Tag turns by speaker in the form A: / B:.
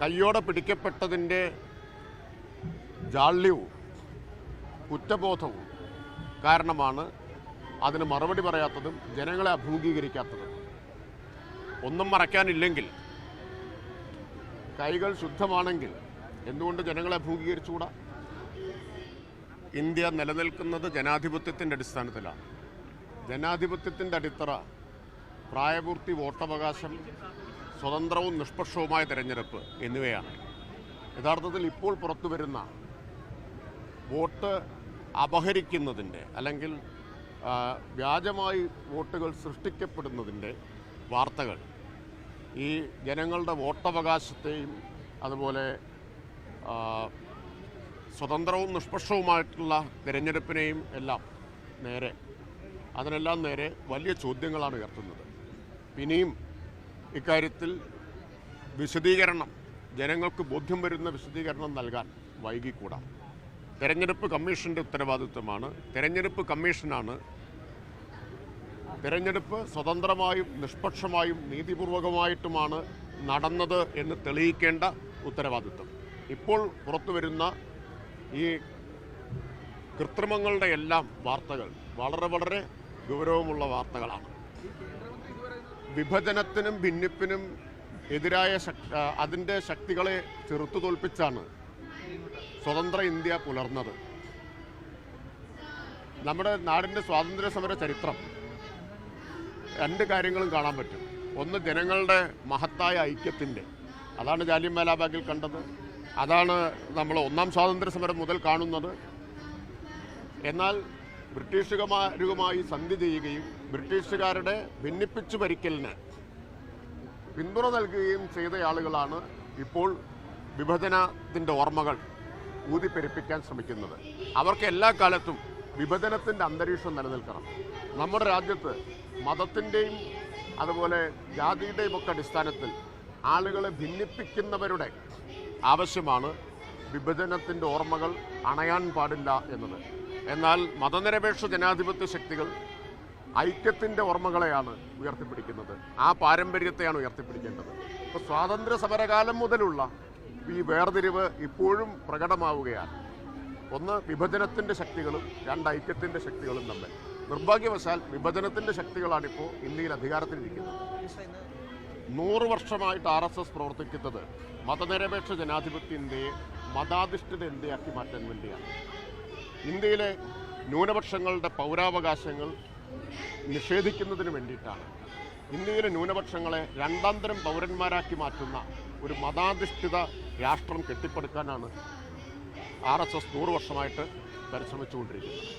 A: കയ്യോടെ പിടിക്കപ്പെട്ടതിന്റെ ജാള്യവും കുറ്റബോധവും കാരണമാണ് അതിന് മറുപടി പറയാത്തതും ജനങ്ങളെ അഭിമുഖീകരിക്കാത്തതും. ഒന്നും മറയ്ക്കാനില്ലെങ്കിൽ കൈകൾ ശുദ്ധമാണെങ്കിൽ എന്തുകൊണ്ട് ജനങ്ങളെ അഭിമുഖീകരിച്ചുകൂടാ? ഇന്ത്യ നിലനിൽക്കുന്നത് ജനാധിപത്യത്തിന്റെ അടിസ്ഥാനത്തിലാണ്. ജനാധിപത്യത്തിന്റെ അടിത്തറ പ്രായപൂർത്തി വോട്ടവകാശം സ്വതന്ത്രവും നിഷ്പക്ഷവുമായ തെരഞ്ഞെടുപ്പ് എന്നിവയാണ്. യഥാർത്ഥത്തിൽ ഇപ്പോൾ പുറത്തു വരുന്ന വോട്ട് അപഹരിക്കുന്നതിന്റെ അല്ലെങ്കിൽ വ്യാജമായി വോട്ടുകൾ സൃഷ്ടിക്കപ്പെടുന്നതിന്റെ വാർത്തകൾ ഈ ജനങ്ങളുടെ വോട്ടവകാശത്തെയും അതുപോലെ സ്വതന്ത്രവും നിഷ്പക്ഷവുമായിട്ടുള്ള തിരഞ്ഞെടുപ്പിനെയും എല്ലാം നേരെ അതിനെല്ലാം നേരെ വലിയ ചോദ്യങ്ങളാണ് ഉയർത്തുന്നത്. ഇനിയും ഇക്കാര്യത്തിൽ വിശദീകരണം ജനങ്ങൾക്ക് ബോധ്യം വരുന്ന വിശദീകരണം നൽകാൻ വൈകിക്കൂടാ. തെരഞ്ഞെടുപ്പ് കമ്മീഷന്റെ ഉത്തരവാദിത്വമാണ്. തെരഞ്ഞെടുപ്പ് കമ്മീഷനാണ് തെരഞ്ഞെടുപ്പ് സ്വതന്ത്രമായും നിഷ്പക്ഷമായും നീതിപൂർവകമായിട്ടുമാണ് നടന്നത് എന്ന് തെളിയിക്കേണ്ട ഉത്തരവാദിത്വം. ഇപ്പോൾ പുറത്തു വരുന്ന ഈ കൃത്രിമങ്ങളുടെ എല്ലാം വാർത്തകൾ വളരെ വളരെ ഗൗരവമുള്ള വാർത്തകളാണ്. വിഭജനത്തിനും ഭിന്നിപ്പിനും എതിരായ ശക്തി അതിന്റെ ശക്തികളെ ചെറുത്തു തോൽപ്പിച്ചാണ് സ്വതന്ത്ര ഇന്ത്യ പുലർന്നത്. നമ്മുടെ നാടിന്റെ സ്വാതന്ത്ര്യ സമര ചരിത്രം രണ്ട് കാര്യങ്ങളും കാണാൻ പറ്റും. ഒന്ന് ജനങ്ങളുടെ മഹത്തായ ഐക്യത്തിന്റെ. അതാണ് ജാലിയൻവാലാബാഗിൽ ബാഗിൽ കണ്ടത്. അതാണ് നമ്മൾ ഒന്നാം സ്വാതന്ത്ര്യ സമരം മുതൽ കാണുന്നത്. എന്നാൽ ബ്രിട്ടീഷുകാരുമായി സന്ധി ചെയ്യുകയും ബ്രിട്ടീഷുകാരുടെ ഭിന്നിപ്പിച്ചു ഭരിക്കലിന് പിന്തുണ നൽകുകയും ചെയ്ത ആളുകളാണ് ഇപ്പോൾ വിഭജനത്തിന്റെ ഓർമ്മകൾ ഊതിപ്പെരുപ്പിക്കാൻ ശ്രമിക്കുന്നത്. അവർക്ക് എല്ലാ കാലത്തും വിഭജനത്തിന്റെ അന്തരീക്ഷം നിലനിൽക്കണം. നമ്മുടെ രാജ്യത്ത് മതത്തിന്റെയും അതുപോലെ ജാതിയുടെയും ഒക്കെ അടിസ്ഥാനത്തിൽ ആളുകളെ ഭിന്നിപ്പിക്കുന്നവരുടെ ആവശ്യമാണ് വിഭജനത്തിന്റെ ഓർമ്മകൾ അണയാൻ പാടില്ല എന്നത്. എന്നാൽ മതനിരപേക്ഷ ജനാധിപത്യ ശക്തികൾ ഐക്യത്തിന്റെ ഓർമ്മകളെയാണ് ഉയർത്തിപ്പിടിക്കുന്നത്. ആ പാരമ്പര്യത്തെയാണ് ഉയർത്തിപ്പിടിക്കേണ്ടത്. ഇപ്പോൾ സ്വാതന്ത്ര്യ സമരകാലം മുതലുള്ള ഈ വേർതിരിവ് ഇപ്പോഴും പ്രകടമാവുകയാണ്. ഒന്ന് വിഭജനത്തിന്റെ ശക്തികളും രണ്ട് ഐക്യത്തിന്റെ ശക്തികളും തമ്മിൽ. നിർഭാഗ്യവശാൽ വിഭജനത്തിന്റെ ശക്തികളാണിപ്പോൾ ഇന്ത്യയിൽ അധികാരത്തിലിരിക്കുന്നത്. നൂറ് വർഷമായിട്ട് ആർ എസ് എസ് പ്രവർത്തിക്കുന്നത് മതനിരപേക്ഷ ജനാധിപത്യ ഇന്ത്യയെ മതാധിഷ്ഠിത ഇന്ത്യയാക്കി മാറ്റാൻ വേണ്ടിയാണ്. ഇന്ത്യയിലെ ന്യൂനപക്ഷങ്ങളുടെ പൗരാവകാശങ്ങൾ നിഷേധിക്കുന്നതിന് വേണ്ടിയിട്ടാണ്. ഇന്ത്യയിലെ ന്യൂനപക്ഷങ്ങളെ രണ്ടാം തരം പൗരന്മാരാക്കി മാറ്റുന്ന ഒരു മതാധിഷ്ഠിത രാഷ്ട്രം കെട്ടിപ്പടുക്കാനാണ് ആർ എസ് എസ് നൂറ് വർഷമായിട്ട് പരിശ്രമിച്ചുകൊണ്ടിരിക്കുന്നത്.